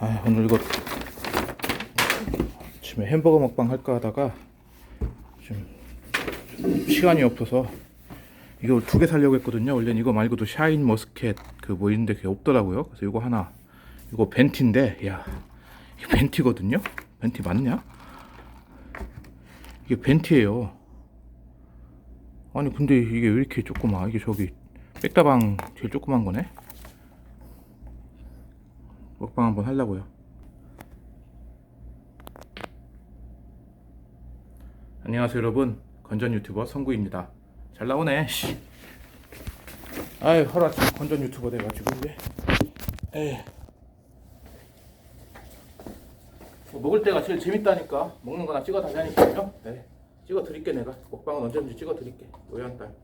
아 오늘 이거 아침에 햄버거 먹방 할까 하다가 좀, 좀 시간이 없어서 이거 두 개 살려고 했거든요. 원래는 이거 말고도 샤인 머스켓 그 뭐 있는데 그게 없더라고요. 그래서 이거 하나 이거 벤티인데 야 이거 벤티거든요. 벤티 맞냐? 이게 벤티예요. 아니 근데 이게 왜 이렇게 조그마? 이게 저기 백다방 제일 조그만 거네. 먹방 한번 하려고요. 안녕하세요 여러분 건전 유튜버 성구입니다. 잘 나오네. 하루 아침 건전 유튜버 돼가지고 이제 에이. 뭐 먹을 때가 제일 재밌다니까 먹는 거나 찍어 달라니까요. 네. 찍어 드릴게 내가 먹방은 언제든지 찍어 드릴게 노현 딸.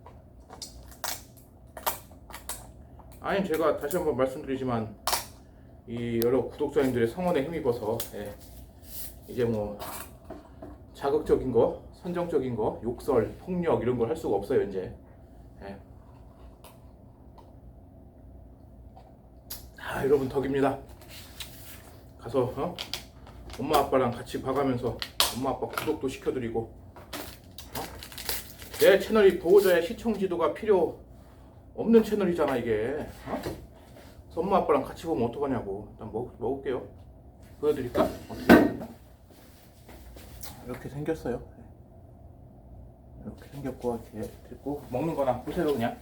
아니 제가 다시 한번 말씀드리지만 이 여러 구독자님들의 성원에 힘입어서 예, 이제 뭐 자극적인 거, 선정적인 거, 욕설, 폭력 이런 걸 할 수가 없어요 이제. 예. 아 여러분 덕입니다. 가서 어? 엄마 아빠랑 같이 봐가면서 엄마 아빠 구독도 시켜드리고 어? 내 채널이 보호자의 시청 지도가 필요 없는 채널이잖아 이게. 어? 엄마 아빠랑 같이 보면 어떡하냐고. 일단 먹, 먹을게요. 보여드릴까? 어떻게? 이렇게 생겼어요. 네. 이렇게 생겼고 이렇게 됐고 먹는 거나 보세요 그냥.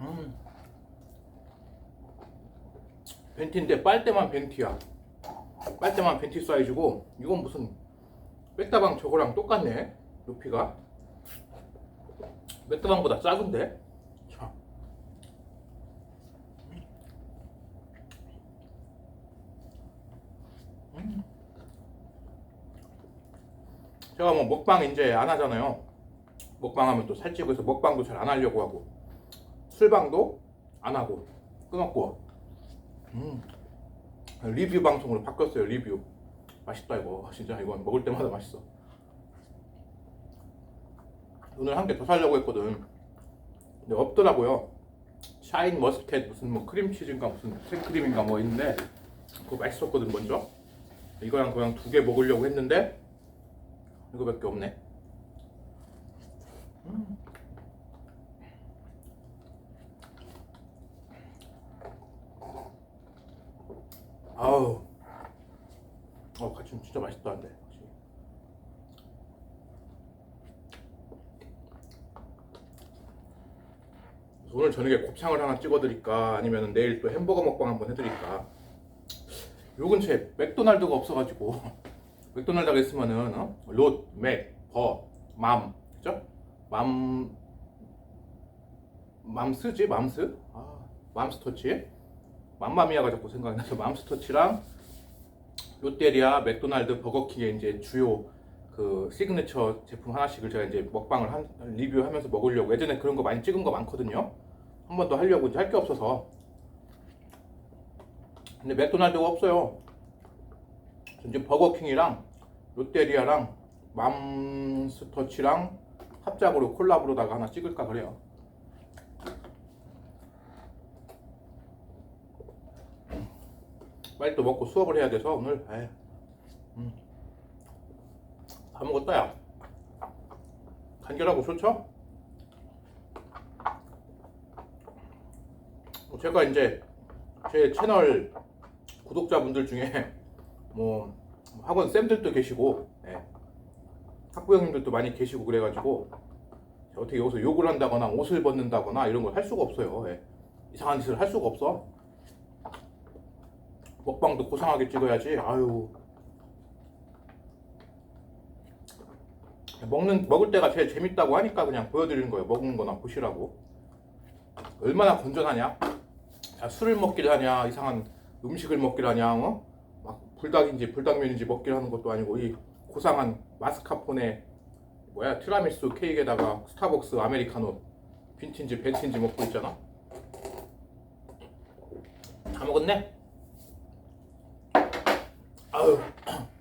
음. 벤티인데 빨대만 벤티야. 빨대만 벤티 사이즈고 이건 무슨 백다방 저거랑 똑같네 높이가. 맥다방보다 작은데? 자. 음. 제가 뭐 먹방 이제 안 하잖아요. 먹방하면 또 살찌고 해서 먹방도 잘 안 하려고 하고 술방도 안 하고 끊었고 음. 리뷰 방송으로 바뀌었어요 리뷰 맛있다 이거 진짜 이건 먹을 때마다 맛있어 오늘 한 개더 사려고 했거든. 근데 없더라고요. 샤인 머스켓 무슨 뭐 크림치즈인가 무슨 생크림인가 뭐 있는데 그거 맛있었거든 먼저. 이거랑 그냥 두 개 먹으려고 했는데 이거밖에 없네. 음. 아우, 어 같이 진짜 맛있다는데. 오늘 저녁에 곱창을 하나 찍어드릴까 아니면 내일 또 햄버거 먹방 한번 해드릴까 요 근처에 맥도날드가 없어가지고 맥도날드 가 있으면은 어? 롯, 맥, 버, 맘 그죠? 맘 맘스지? 맘스? 아, 맘스터치 맘마미아가 자꾸 생각이 나서 맘스터치랑 롯데리아, 맥도날드, 버거킹의 이제 주요 그 시그니처 제품 하나씩을 제가 이제 먹방을 한, 리뷰하면서 먹으려고 예전에 그런 거 많이 찍은 거 많거든요. 한 번 더 하려고 이제 할 게 없어서. 근데 맥도날드가 없어요. 이제 버거킹이랑 롯데리아랑 맘스터치랑 합작으로 콜라보로다가 하나 찍을까 그래요. 빨리 또 먹고 수업을 해야 돼서 오늘 에이, 음. 다 먹었다 야 간결하고 좋죠? 뭐 제가 이제 제 채널 구독자분들 중에 뭐 학원 쌤들도 계시고 예. 학부 형님들도 많이 계시고 그래가지고 어떻게 여기서 욕을 한다거나 옷을 벗는다거나 이런 걸 할 수가 없어요 예. 이상한 짓을 할 수가 없어 먹방도 고상하게 찍어야지 아유 먹는 먹을 때가 제일 재밌다고 하니까 그냥 보여드리는 거예요. 먹는 거나 보시라고. 얼마나 건전하냐? 자, 술을 먹길 하냐? 이상한 음식을 먹길 하냐? 어? 막 불닭인지 불닭면인지 먹길 하는 것도 아니고 이 고상한 마스카포네 뭐야 티라미수 케이크에다가 스타벅스 아메리카노 빈틴지 벤틴지 먹고 있잖아. 다 먹었네? 아유.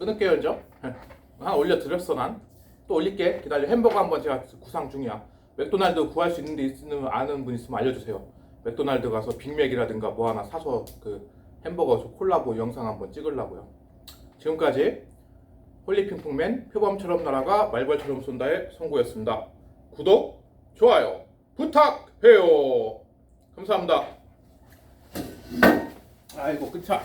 끊을게요 이제. 하나 올려드렸어 난. 또 올릴게. 기다려. 햄버거 한번 제가 구상 중이야. 맥도날드 구할 수 있는 데 있으면 아는 분 있으면 알려주세요. 맥도날드 가서 빅맥이라든가 뭐 하나 사서 그 햄버거 콜라보 영상 한번 찍으려고요. 지금까지 홀리핑퐁맨 표범처럼 날아가 말벌처럼 쏜다의 송구였습니다. 구독 좋아요 부탁해요. 감사합니다. 아이고 끝차